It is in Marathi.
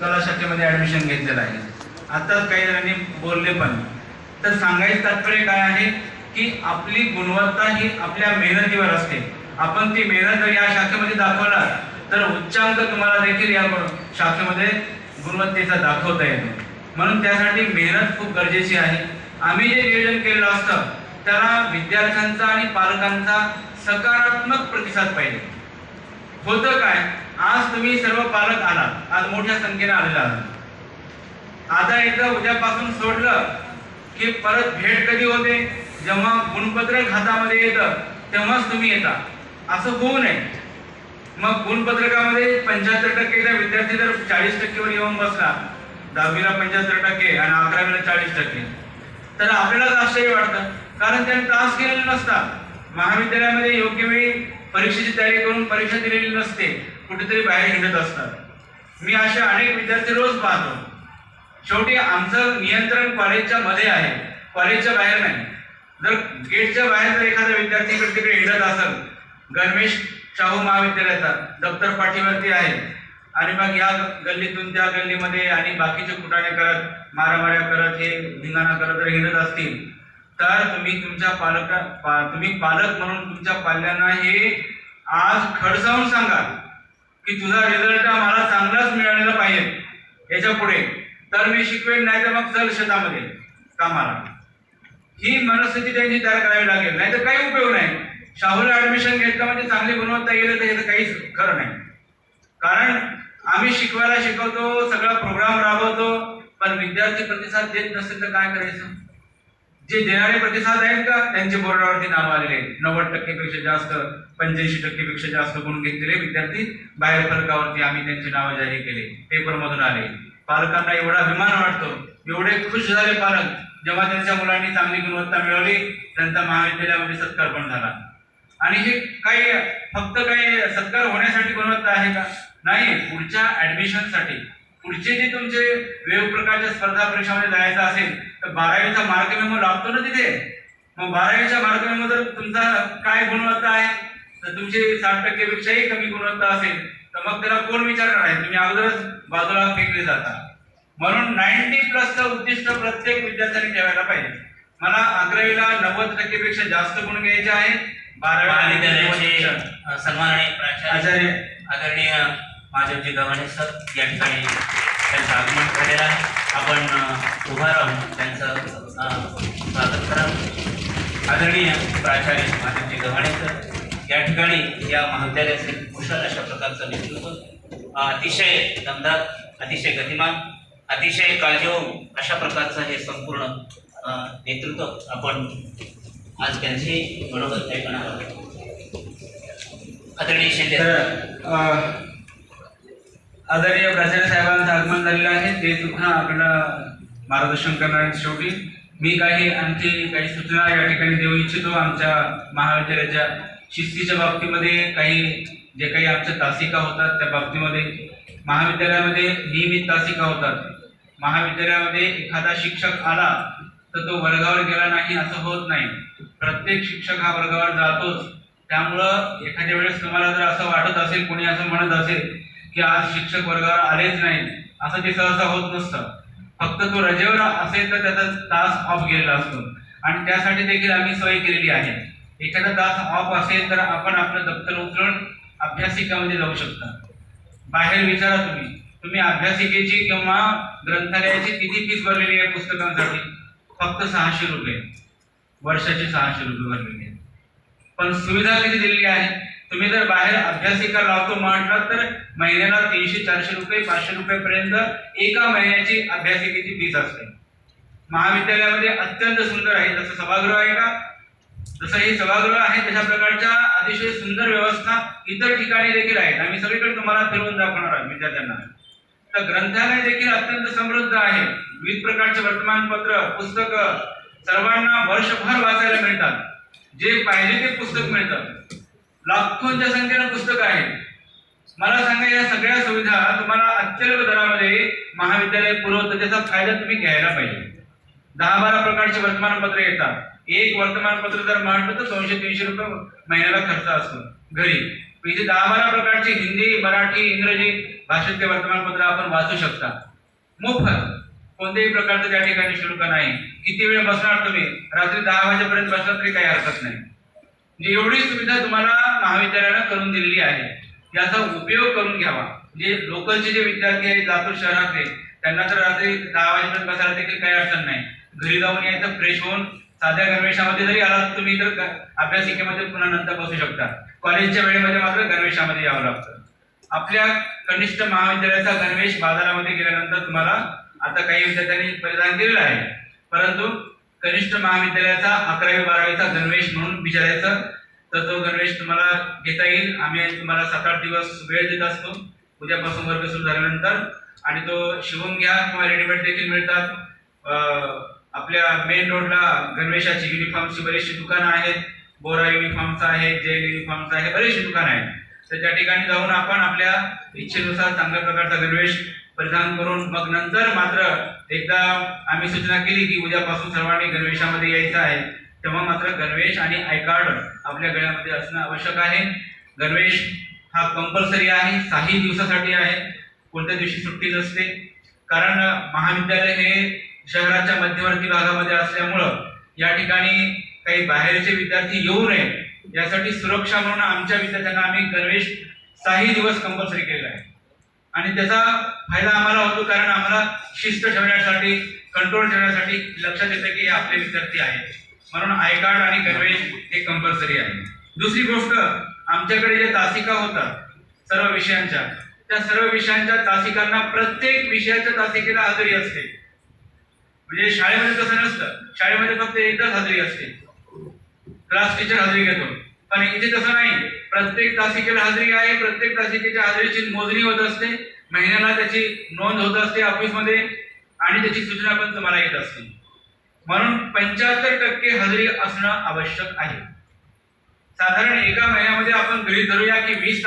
कला शाखेमध्ये ऍडमिशन घेतलेलं आहे. आताच काही जणांनी बोलले पण. तर सांगायचं तात्पर्य काय आहे? की आपली गुणवत्ता ही आपल्या मेहनतीवर असते. आपण ती मेहनत जर या शाखेमध्ये दाखवला तर उच्चांक तुम्हाला देखील या शाखेमध्ये गुणवत्तेचा दाखवता येतो. म्हणून त्यासाठी मेहनत खूप गरजेची आहे. आम्ही जे नियोजन केलेलं असतं त्याला विद्यार्थ्यांचा आणि पालकांचा सकारात्मक प्रतिसाद पाहिजे. होतं काय? आज तुम्ही सर्व पालक आलात. आज मोठ्या संख्येने आलेला आहात. आता एकदा उद्यापासून सोडलं की परत भेट कधी होते? जेव्हा गुणपत्रक हातामध्ये येतं तेव्हाच तुम्ही येता. असं होऊ नये. मग गुणपत्रकामध्ये पंच्याहत्तर टक्केचा विद्यार्थी जर चाळीस टक्केवर येऊन बसला दहावीला पंच्याहत्तर टक्के आणि अकरावीला चाळीस टक्के. तर आपल्यालाच आश्चर्य वाटतं. कारण त्याने तास केलेले नसतात महाविद्यालयामध्ये योग्य वेळी परीक्षेची तयारी करून परीक्षा दिलेली नसते. कुठेतरी बाहेर हिंडत असतात. मी असे अनेक विद्यार्थी रोज पाहतो. शेवटी आमचं नियंत्रण कॉलेजच्या मध्ये आहे. कॉलेजच्या बाहेर नाही. जर गेटच्या बाहेर जर एखादा विद्यार्थी इकडे तिकडे हिंडत असेल गणवेश शाहू महाविद्यालयाचा दप्तर पाठीवरती आहे. आणि मग या गल्लीतून त्या गल्लीमध्ये आणि बाकीचे कुटाणे करत मारामाऱ्या करत हे धिंगाणा करत जर हिंडत असतील तर तुम्ही तुमच्या पालक पा, तुम्ही पालक म्हणून तुमच्या पाल्यांना हे आज खडसावून सांगा. की तुझा रिझल्ट मला चांगलाच मिळालेला पाहिजे. याच्यापुढे. तर मी शिकवेन नाही तर मग चल शेतामध्ये. कामाला. ही मनस्थिती त्यांची तयार करावी लागेल. नाही तर काही उपयोग नाही. शाहूला ऍडमिशन घेतलं म्हणजे चांगली गुणवत्ता येईल तर याचं काहीच खरं नाही. कारण आम्ही शिकवायला शिकवतो सगळा प्रोग्राम राबवतो पण विद्यार्थी प्रतिसाद देत नसेल तर काय करायचं? जे देणारे प्रतिसाद आहेत का? त्यांचे बोर्डावरती नाव आलेले आहेत. नव्वद टक्केपेक्षा जास्त पंच्याऐंशी टक्केपेक्षा जास्त गुण घेतलेले विद्यार्थी बाहेर फरकावरती आम्ही त्यांची नावं जाहीर केले. पेपर मधून आले. पालकांना एवढा अभिमान वाटतो. एवढे खुश झाले पालक. जेव्हा त्यांच्या मुलांनी चांगली गुणवत्ता मिळवली त्यांचा महाविद्यालयामध्ये सत्कार पण झाला. आणि हे काही फक्त काही सत्कार होण्यासाठी गुणवत्ता आहे का? नाही. पुढच्या ऍडमिशनसाठी पुढचे जे तुमचे वेगवेगळ्या प्रकारच्या स्पर्धा परीक्षामध्ये जायचं असेल तर बारावीचा मार्क मेमो लागतो ना तिथे? मग बारावीच्या मार्क मेमो जर तुमचा काय गुणवत्ता आहे तर तुमची साठ टक्केपेक्षाही कमी गुणवत्ता असेल तर मग त्याला कोण विचारणार आहे तुम्ही अगोदरच बाजूला फेकले जाता. म्हणून नाईन्टी प्लसचं उद्दिष्ट प्रत्येक विद्यार्थ्यांनी ठेवायला पाहिजे. मला अकरावीला नव्वद टक्केपेक्षा जास्त गुण घ्यायचे आहेत महाविद्यालयाचे बारावीला अ, सन्माननीय प्राचार्य आचार्य. आदरणीय माधवजी गव्हाणे सर या ठिकाणी त्यांचं आगमन झालेलं आहे. आपण उभा राहून त्यांचं स्वागत करा. आदरणीय प्राचार्य माधवजी गव्हाणे सर या ठिकाणी या महाविद्यालयाचे कुशल अशा प्रकारचं नेतृत्व अतिशय दमदार अतिशय गतिमान अतिशय काळजीव अशा प्रकारचं हे संपूर्ण नेतृत्व आपण आज त्यांची बरोबर ऐकणार आहोत. आदरणीय शिंदे आदरणीय प्राचार्य साहेबांचं आगमन झालेलं आहे. ते सुद्धा आपल्याला मार्गदर्शन करणार शेवटी. मी काही आणखी काही सूचना या ठिकाणी देऊ इच्छितो. आमच्या महाविद्यालयाच्या शिस्तीच्या बाबतीमध्ये काही जे काही आमच्या तासिका होतात त्या बाबतीमध्ये महाविद्यालयामध्ये नियमित तासिका होतात. महाविद्यालयामध्ये एखादा शिक्षक आला तर तो वर्गावर गेला नाही असं होत नाही. प्रत्येक शिक्षक हा वर्गावर जातोच. त्यामुळं एखाद्या वेळेस तुम्हाला जर असं वाटत असेल कोणी असं म्हणत असेल की आज शिक्षक वर्गावर आलेच नाही. असं ते सहसा होत नसतं. फक्त तो रजेवर असेल तर त्याचा तास ऑफ गेलेला असतो. आणि त्यासाठी देखील आम्ही सोय केलेली आहे. एखादा तास ऑफ असेल तर आपण आपलं दप्तर उचलून अभ्यासिकामध्ये जाऊ शकता. बाहेर विचारा तुम्ही. तुम्ही अभ्यासिकेची किंवा ग्रंथालयाची किती फीस भरलेली आहे पुस्तकांसाठी? फक्त सहाशे रुपये. वर्षाचे सहाशे रुपये भरलेले आहेत. पण सुविधा किती दिलेली आहे? तुम्ही जर बाहेर अभ्यासिका लावतो म्हटलं तर महिन्याला तीनशे चारशे रुपये पाचशे रुपयेपर्यंत एका महिन्याची अभ्यासिकेची फीस असते. महाविद्यालयामध्ये अत्यंत सुंदर आहे. जसं सभागृह आहे का? जसं हे सभागृह आहे तशा प्रकारच्या अतिशय सुंदर व्यवस्था इतर ठिकाणी देखील आहेत. आम्ही सगळीकडे तुम्हाला फिरवून दाखवणार आहोत विद्यार्थ्यांना. तर ग्रंथालय देखील अत्यंत समृद्ध आहे. विविध प्रकारचे वर्तमानपत्र पुस्तकं सर्वांना वर्षभर वाचायला मिळतात. जे पाहिजे ते पुस्तक मिळतं. लाखोंच्या संख्येनं पुस्तकं आहेत. मला सांगा या सगळ्या सुविधा तुम्हाला अत्यल्प दरामध्ये महाविद्यालय पुरवतं त्याचा फायदा तुम्ही घ्यायला पाहिजे. दहा बारा प्रकारचे वर्तमानपत्र येतात. एक वर्तमानपत्र जर म्हटलं तर दोनशे तीनशे रुपये महिन्याला खर्च असतो. घरी. इथे दहा बारा प्रकारची हिंदी मराठी इंग्रजी भाषेतले वर्तमानपत्र आपण वाचू शकता. मोफत. कोणत्याही प्रकारचं त्या ठिकाणी शुल्क नाही. किती वेळ बसणार तुम्ही? रात्री दहा वाजेपर्यंत बसणार तरी काही हरकत नाही. म्हणजे एवढी सुविधा तुम्हाला महाविद्यालयानं करून दिलेली आहे. याचा उपयोग करून घ्यावा. जे लोकलचे जे विद्यार्थी आहेत लातूर शहरातले त्यांना तर रात्री दहा वाजेपर्यंत बसायला देखील काही अडचण नाही. घरी जाऊन यायचं फ्रेश होऊन साध्या गणवेशामध्ये जरी आलात तुम्ही तर अभ्यासिकेमध्ये पुन्हा नंतर बसू शकता. कॉलेजच्या वेळेमध्ये मात्र गणवेशामध्ये यावं लागतं. आपल्या कनिष्ठ महाविद्यालयाचा गणवेश बाजारामध्ये गेल्यानंतर तुम्हाला आता काही विद्यार्थ्यांनी परिधान केलेलं आहे. परंतु कनिष्ठ महाविद्यालयाचा अकरावी बारावीचा गणवेश म्हणून विचारायचं तर तो गणवेश तुम्हाला घेता येईल. आम्ही तुम्हाला सात आठ दिवस वेळ देत असतो. उद्यापासून वर्ग सुरू झाल्यानंतर. आणि तो शिवून घ्या किंवा रेडीमेड देखील मिळतात. आपल्या मेन रोडला गणवेशाची युनिफॉर्मची बरीचशी दुकानं आहेत. बोरा युनिफॉर्मचा आहे जेल युनिफॉर्मचा आहे बरीचशी दुकानं आहेत. तर त्या ठिकाणी जाऊन आपण आपल्या इच्छेनुसार चांगल्या प्रकारचा गणवेश परिधान करून मग नंतर मात्र एकदा आम्ही सूचना केली की उद्यापासून सर्वांनी गणवेशामध्ये यायचं आहे. तेव्हा मात्र गणवेश आणि आय कार्ड आपल्या गळ्यामध्ये असणं आवश्यक आहे. गणवेश हा कंपल्सरी आहे सहाही दिवसासाठी आहे. कोणत्या दिवशी सुट्टी नसते. कारण महाविद्यालय हे शहराच्या मध्यवर्ती भागामध्ये असल्यामुळं या ठिकाणी काही बाहेरचे विद्यार्थी येऊ नये यासाठी सुरक्षा म्हणून आमच्या विद्यार्थ्यांना आम्ही गणवेश सहाही दिवस कंपल्सरी केलेला आहे. आणि त्याचा फायदा आम्हाला होतो कारण आम्हाला शिस्त ठेवण्यासाठी कंट्रोल ठेवण्यासाठी लक्षात येतं की हे आपले विद्यार्थी आहेत. म्हणून आय कार्ड आणि गणवेश हे कंपल्सरी आहे. दुसरी गोष्ट आमच्याकडे जे तासिका होतात सर्व विषयांच्या त्या सर्व विषयांच्या तासिकांना प्रत्येक विषयाच्या तासिकेला हजेरी असते. म्हणजे शाळेमध्ये तसं नसतं. शाळेमध्ये फक्त एकदाच हजेरी असते. क्लास टीचर हजेरी घेतो. पण इथे तसं नाही. प्रत्येक तासिकेला हजेरी आहे प्रत्येक तासिकेच्या हजेरीची मोजणी होत असते. महिन्याला त्याची नोंद होत असते ऑफिसमध्ये आणि त्याची सूचना पण तुम्हाला येत असते. म्हणून पंच्याहत्तर टक्के हजेरी असणं आवश्यक आहे. साधारण एका महिन्यामध्ये आपण गृहित धरूया की वीस